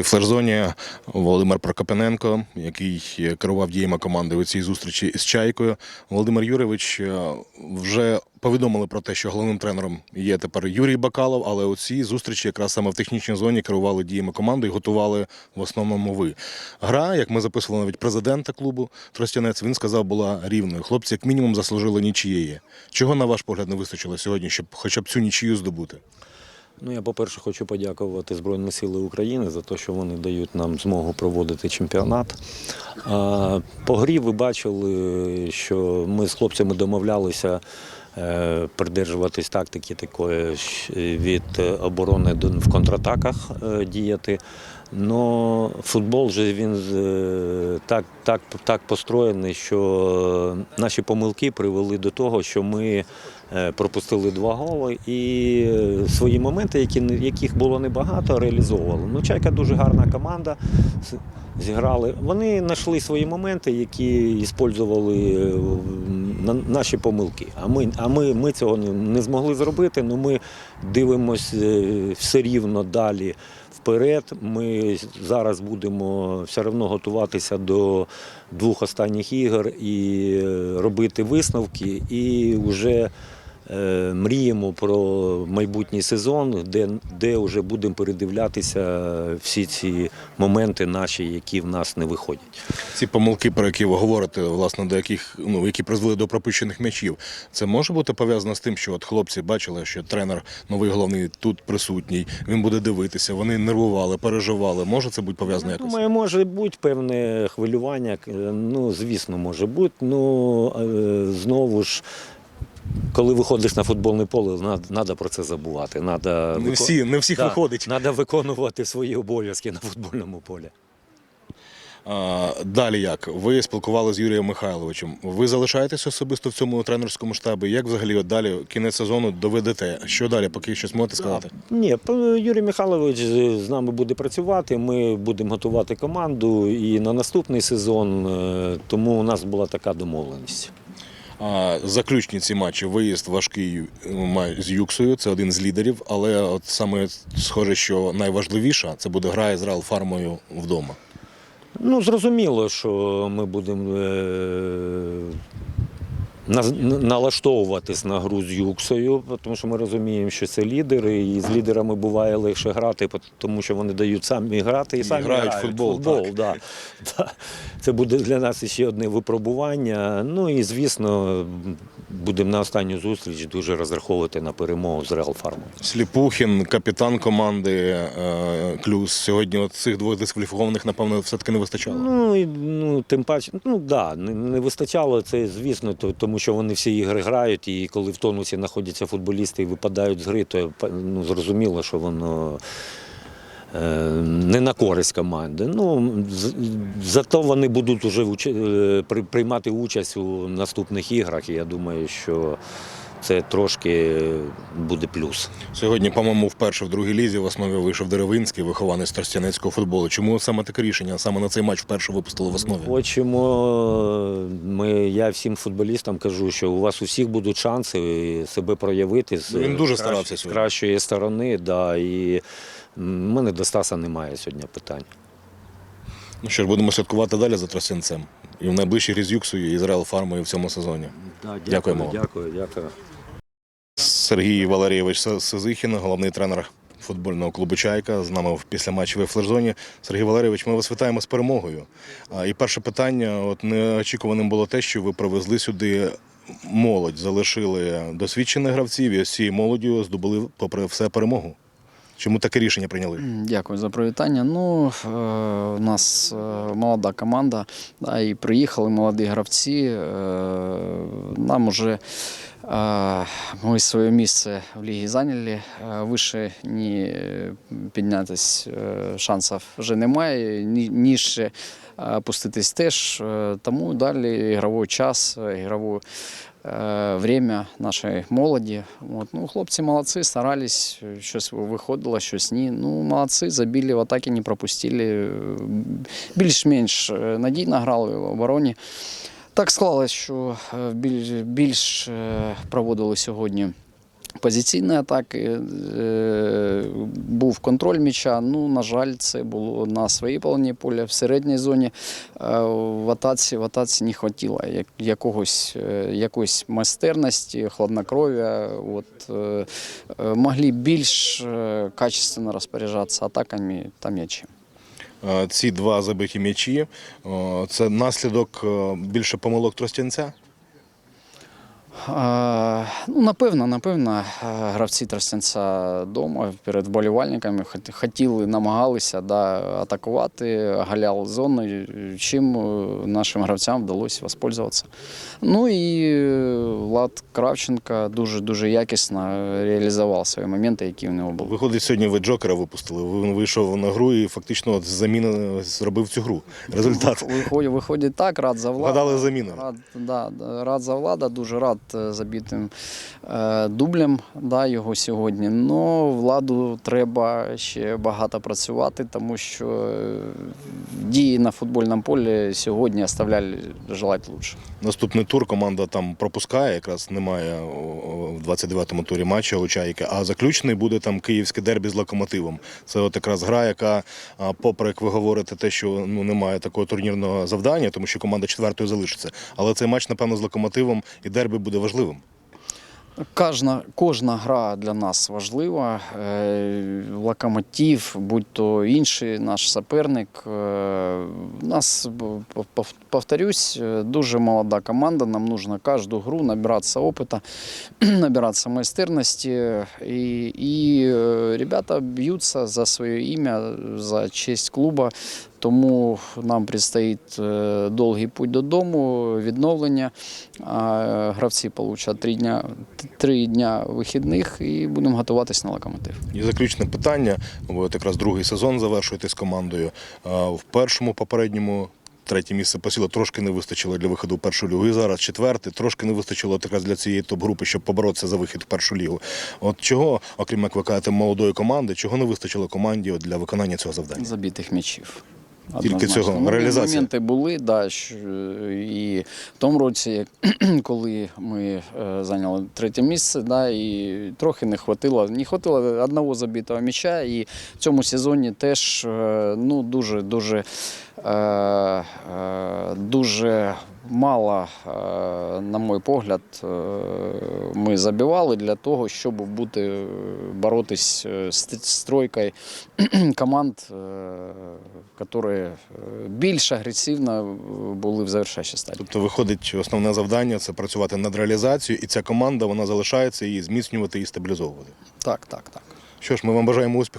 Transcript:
В флеш-зоні Володимир Прокопененко, який керував діями команди у цій зустрічі з Чайкою. Володимир Юрійович е, вже повідомили про те, що головним тренером є тепер Юрій Бакалов, але у цій зустрічі якраз саме в технічній зоні керували діями команди і готували в основному ви. Гра, як ми записували навіть президента клубу Тростянець, він сказав, була рівною. Хлопці, як мінімум, заслужили нічієї. Чого, на ваш погляд, не вистачило сьогодні, щоб хоча б цю нічию здобути? Ну, я, по-перше, хочу подякувати Збройним сили України за те, що вони дають нам змогу проводити чемпіонат. По грі ви бачили, що ми з хлопцями домовлялися е, придержуватись тактики такої від оборони в контратаках е, діяти. Но футбол же він е, так, так, так построєний, що наші помилки привели до того, що ми пропустили два голи і е, свої моменти, які, яких було небагато, реалізовували. Ну, Чайка дуже гарна команда. Зіграли. Вони знайшли свої моменти, які використовували е, на- наші помилки. А ми, а ми, ми цього не, змогли зробити. але ми дивимося все рівно далі вперед. Ми зараз будемо все одно готуватися до двох останніх ігор і е, робити висновки. І вже е, мріємо про майбутній сезон, де, де вже будемо передивлятися всі ці моменти наші, які в нас не виходять. Ці помилки, про які ви говорите, власне, до яких ну які призвели до пропущених м'ячів, це може бути пов'язано з тим, що от хлопці бачили, що тренер новий головний тут присутній, він буде дивитися, вони нервували, переживали. Може це бути пов'язано якось? Думаю, може бути певне хвилювання. е, Ну, звісно, може бути. Ну е, знову ж. Коли виходиш на футбольне поле, треба про це забувати. Надо Не всі, не всіх виходить. Треба виконувати свої обов'язки на футбольному полі. А, далі як? Ви спілкувалися з Юрієм Михайловичем. Ви залишаєтесь особисто в цьому тренерському штабі? Як взагалі от далі кінець сезону доведете? Що далі? Поки щось можете сказати? Ні, Юрій Михайлович з з нами буде працювати. Ми будемо готувати команду і на наступний сезон. е, Тому у нас була така домовленість. А, заключні ці матчі. Виїзд важкий з Юксою, це один з лідерів, але от саме схоже, що найважливіша це буде гра Ізраїл фармою вдома. Ну, зрозуміло, що ми будемо е, налаштовуватись на гру з Юксою, тому що ми розуміємо, що це лідери, і з лідерами буває легше грати, тому що вони дають самі грати і, І самі грають в футбол, футбол так. да. Да. Це буде для нас ще одне випробування. Ну і звісно, будемо на останню зустріч дуже розраховувати на перемогу з Реал Фармою. Сліпухін, капітан команди е, Клюс. Сьогодні от цих двох дискваліфікованих, напевно, все-таки не вистачало. Ну, і, ну тим паче, ну да, не, не вистачало це, звісно, то, тому що вони всі ігри грають, і коли в тонусі знаходяться футболісти і випадають з гри, то ну, зрозуміло, що воно. е, Не на користь команди. Ну, зато вони будуть уже приймати участь у наступних іграх. І я думаю, що це трошки буде плюс. Сьогодні, по-моєму, вперше в другій лізі в основі вийшов Деревинський, вихованець Тростянецького футболу. Чому саме таке рішення? Саме на цей матч вперше випустили в основі? Хочемо, ми, я всім футболістам кажу, що у вас у всіх будуть шанси себе проявити з, Ну, він дуже старався з сьогодні. кращої сторони. Да, і в мене до Стаса немає сьогодні питань. Ну що ж, будемо слідкувати далі за Тростянцем. І в найближчій грі з Юксою і Ізраїл фармою в цьому сезоні. Да, Дякуємо вам. Дякую, дякую. Сергій Валерійович Сизихін, головний тренер футбольного клубу Чайка. З нами в післяматчевій флеш-зоні. Сергій Валерійович, ми вас вітаємо з перемогою. І перше питання: от неочікуваним було те, що ви привезли сюди молодь, залишили досвідчених гравців, і ось цією молоддю здобули, попри все, перемогу. Чому таке рішення прийняли? Дякую за привітання. Ну, е, у нас е, молода команда, да, і приїхали молоді гравці. Е, нам уже ми своє місце в лігі зайняли. Вище ні піднятися е, шансів вже немає, ні, ніж опуститись теж. Тому далі ігровий час, ігрову е, время нашої молоді. От. Ну, хлопці молодці, старались, щось виходило, щось ні. Ну, молодці, забили в атаки, не пропустили. Більш-менш е, надійно грали в обороні. Так склалось, що більш, проводили сьогодні позиційної атаки, е, був контроль м'яча. Ну, на жаль, це було на своїй половині поля, в середній зоні. Е, В атаці, в атаці не хватило якогось, е, якоїсь майстерності, хладнокров'я. От, могли більш качественно розпоряджатися атаками та м'ячем. Ці два забиті м'ячі це наслідок більше помилок Тростянця. Ну, напевно, напевно, е, гравці Тростянця вдома перед вболівальниками хот- хотіли, намагалися да, атакувати, галяли зону, чим е, нашим гравцям вдалося воспользуватися. Ну і е, Влад Кравченко дуже-дуже якісно реалізував свої моменти, які в нього були. Виходить, сьогодні ви Джокера випустили. Він вийшов на гру і фактично от з заміни зробив цю гру. Результат. Виходить, виходить так, рад за Влада. Вгадали заміну. Рад, да, рад за Влада, дуже рад е, забитим е, дублем да, його сьогодні. Но владу треба ще багато працювати, тому що е, дії на футбольному полі сьогодні оставляли желати лучше. Наступний тур команда там пропускає, якраз немає в 29-му турі матча у Чайки, а заключний буде там київське дербі з локомотивом. Це от якраз гра, яка, попри як ви говорите, те, що ну немає такого турнірного завдання, тому що команда четвертою залишиться. Але цей матч, напевно, з локомотивом і дербі буде важливим. Кожна, кожна гра для нас важлива. Е, Локомотив, будь то інший наш суперник. Е, У нас, повторюсь, е, дуже молода команда. Нам нужно кожну гру набиратися опита, набиратися майстерності. І, і е, ребята б'ються за своє ім'я, за честь клуба. Тому нам предстоїть е, довгий путь додому, відновлення. А е, гравці получать три дня, три дня вихідних і будемо готуватись на локомотив. І заключне питання. Ви якраз другий сезон завершуєте з командою. В першому попередньому. Третє місце посіло трошки не вистачило для виходу в першу лігу. І зараз четверте, трошки не вистачило якраз для цієї топ-групи, щоб поборотися за вихід в першу лігу. От чого, окрім як ви кажете, молодої команди, чого не вистачило команді для виконання цього завдання? Забитих м'ячів. Тільки цього, Ну, реалізація. Моменти були, да, і в тому році, коли ми е, зайняли третє місце, да, і трохи не хватило, не хватило одного забитого м'яча. І в цьому сезоні теж е, ну, дуже, дуже, дуже мало, е, на мій погляд, е, ми забивали для того, щоб бути, е, боротись е, з з тройкою команд, які більш агресивно були в завершаючій стадії. Тобто, виходить, основне завдання це працювати над реалізацією, і ця команда вона залишається її зміцнювати і стабілізовувати. Так, так, так. Що ж, ми вам бажаємо успіху.